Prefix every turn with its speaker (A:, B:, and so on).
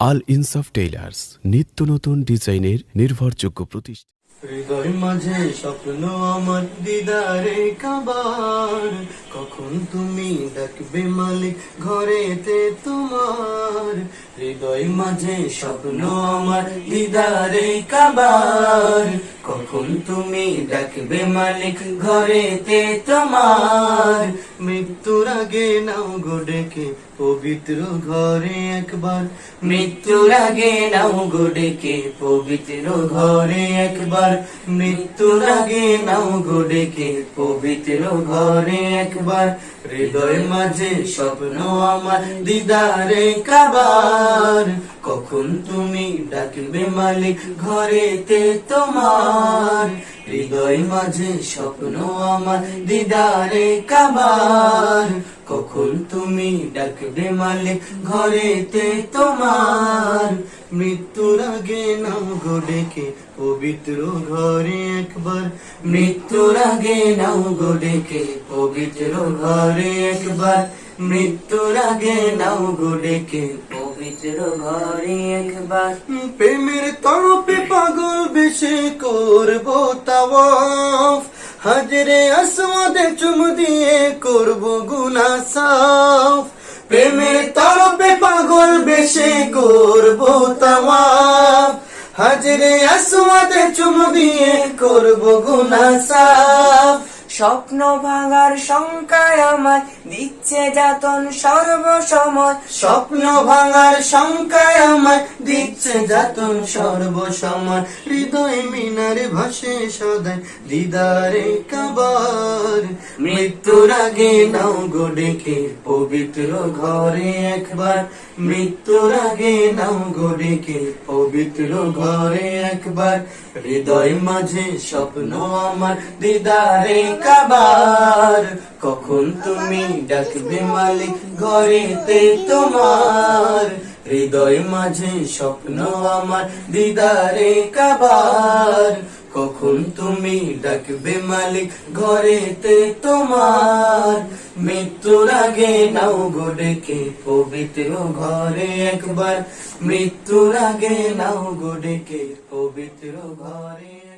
A: আল ইনসাফ টেইলার্স নিত্য নতুন ডিজাইনের নির্ভরযোগ্য প্রতিষ্ঠান।
B: হৃদয় মাঝে স্বপ্ন আমার দিদারে কাবার। কখন তুমি ডাকবে মালিক ঘরেতে তোমার? হৃদয় মাঝে স্বপ্ন আমার দিদারে কাবার। কখন তুমি ডাকবে মালিক ঘরেতে তোমার? মৃত্যুর আগে নাও গো ডেকে পবিত্র ঘরে একবার। মৃত্যুর আগে নাও গো ডেকে পবিত্র ঘরে একবার। মৃত্যুর আগে নাও গো ডেকে পবিত্র ঘরে একবার। হৃদয় মাঝে স্বপ্ন আমার দিদারে কাবার। কখন তুমি ডাকবে মালিক, ঘরেতে তোমার। হৃদয় মাঝে স্বপ্ন আমার, দিদারে কাবার কখন তুমি ডাকবে মালিক, ঘরেতে তোমার। মৃত্যুর আগে নাও গো ডেকে, পবিত্র ঘরে একবার। মৃত্যুর আগে নাও গো ডেকে, পবিত্র ঘরে একবার। মৃত্যুর আগে নাও গো ডেকে, পবিত্র ঘরে একবার। প্রেমের তরফে বেশি করব তাওয়াফ। হাজরে আসমাদে চুম দিয়ে করব গুনা সাফ প্রেমের তরপে পাগল বেশে করব তাওয়াফ। হাজরে আসমাদে চুম দিয়ে করব গুনা সাফ
C: স্বপ্ন ভাঙার শঙ্কায় আমার দিচ্ছে যাতন সর্বসময়।
B: স্বপ্ন ভাঙার শঙ্কায় আমার দিচ্ছে যাতন সর্বসময়। হৃদয় মিনার ভাসে সদাই, দিদারে কাবার। মৃত্যুর আগে নাও গো ডেকে, পবিত্র ঘরে একবার। মৃত্যুর আগে নাও গো ডেকে, পবিত্র ঘরে একবার। হৃদয় মাঝে স্বপ্ন আমার, দিদারে কাবার কখন তুমি ডাকবে মালিক ঘরেতে তোমার? হৃদয় মাঝে স্বপ্ন আমার দিদারে কাবার। কখন তুমি ডাকবে মালিক ঘরেতে তোমার? মৃত্যুর আগে নাও গো ডেকে পবিত্র ঘরে একবার। মৃত্যুর আগে নাও গো ডেকে পবিত্র ঘরে